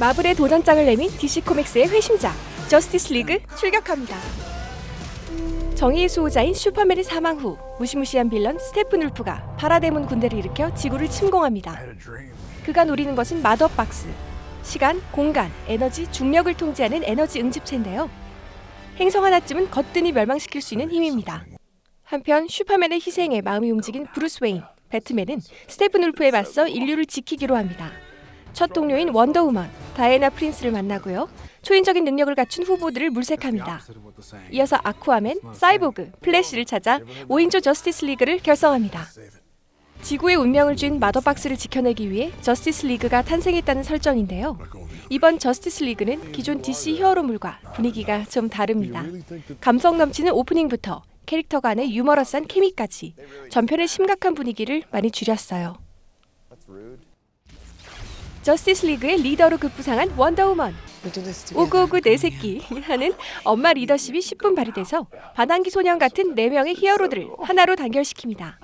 마블의 도전장을 내민 DC 코믹스의 회심작 저스티스 리그 출격합니다. 정의의 수호자인 슈퍼맨의 사망 후 무시무시한 빌런 스테픈 울프가 파라데몬 군대를 일으켜 지구를 침공합니다. 그가 노리는 것은 마더박스. 시간, 공간, 에너지, 중력을 통제하는 에너지 응집체인데요. 행성 하나쯤은 거뜬히 멸망시킬 수 있는 힘입니다. 한편 슈퍼맨의 희생에 마음이 움직인 브루스 웨인, 배트맨은 스테픈 울프에 맞서 인류를 지키기로 합니다. 첫 동료인 원더우먼, 다이애나 프린스를 만나고요. 초인적인 능력을 갖춘 후보들을 물색합니다. 이어서 아쿠아맨, 사이보그, 플래시를 찾아 5인조 저스티스 리그를 결성합니다. 지구의 운명을 쥔 마더박스를 지켜내기 위해 저스티스 리그가 탄생했다는 설정인데요. 이번 저스티스 리그는 기존 DC 히어로물과 분위기가 좀 다릅니다. 감성 넘치는 오프닝부터 캐릭터 간의 유머러스한 케미까지 전편의 심각한 분위기를 많이 줄였어요. 저스티스 리그의 리더로 급부상한 원더우먼 오구오구 내 새끼 하는 엄마 리더십이 10분 발휘돼서 반항기 소년 같은 4명의 히어로들을 하나로 단결시킵니다.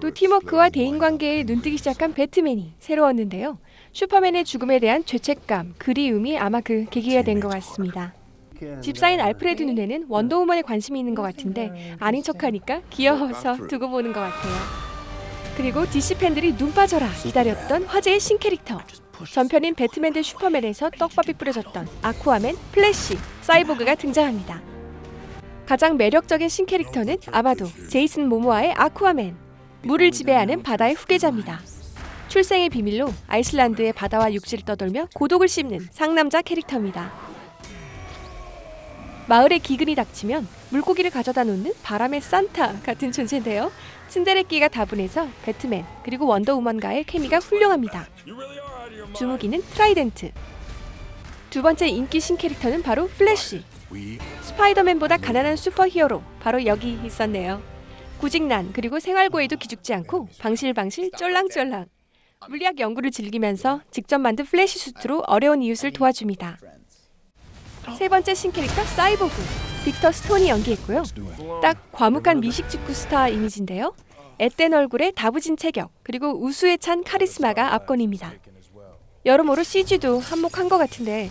또 팀워크와 대인관계에 눈뜨기 시작한 배트맨이 새로웠는데요. 슈퍼맨의 죽음에 대한 죄책감, 그리움이 아마 그 계기가 된 것 같습니다. 집사인 알프레드 눈에는 원더우먼에 관심이 있는 것 같은데 아닌 척하니까 귀여워서 두고 보는 것 같아요. 그리고 DC 팬들이 눈 빠져라 기다렸던 화제의 신캐릭터 전편인 배트맨 대 슈퍼맨에서 떡밥이 뿌려졌던 아쿠아맨, 플래시, 사이보그가 등장합니다. 가장 매력적인 신캐릭터는 아마도 제이슨 모모아의 아쿠아맨 물을 지배하는 바다의 후계자입니다. 출생의 비밀로 아이슬란드의 바다와 육지를 떠돌며 고독을 씹는 상남자 캐릭터입니다. 마을에 기근이 닥치면 물고기를 가져다 놓는 바람의 산타 같은 존재인데요. 신데레끼가 다분해서 배트맨 그리고 원더우먼과의 케미가 훌륭합니다. 주무기는 트라이덴트. 두 번째 인기 신캐릭터는 바로 플래시. 스파이더맨보다 가난한 슈퍼히어로 바로 여기 있었네요. 구직난 그리고 생활고에도 기죽지 않고 방실방실 쫄랑쫄랑 물리학 연구를 즐기면서 직접 만든 플래시 수트로 어려운 이웃을 도와줍니다. 세 번째 신캐릭터 사이보그 빅터 스톤이 연기했고요. 딱 과묵한 미식 직구 스타 이미지인데요. 앳된 얼굴에 다부진 체격 그리고 우수에 찬 카리스마가 압권입니다. 여러모로 CG도 한몫한 것 같은데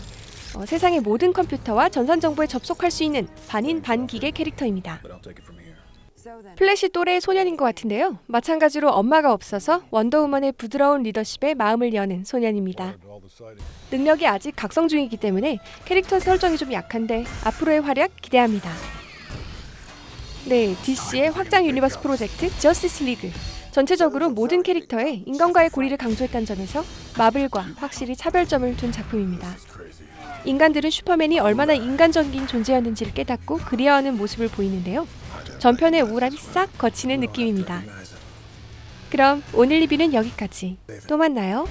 어, 세상의 모든 컴퓨터와 전산 정보에 접속할 수 있는 반인 반기계 캐릭터입니다. 플래시 또래의 소년인 것 같은데요. 마찬가지로 엄마가 없어서 원더우먼의 부드러운 리더십에 마음을 여는 소년입니다. 능력이 아직 각성 중이기 때문에 캐릭터 설정이 좀 약한데 앞으로의 활약 기대합니다. 네, DC의 확장 유니버스 프로젝트 저스티스 리그. 전체적으로 모든 캐릭터에 인간과의 고리를 강조했다는 점에서 마블과 확실히 차별점을 둔 작품입니다. 인간들은 슈퍼맨이 얼마나 인간적인 존재였는지를 깨닫고 그리워하는 모습을 보이는데요. 전편의 우울함이 싹 거치는 느낌입니다. 그럼 오늘 리뷰는 여기까지. 또 만나요.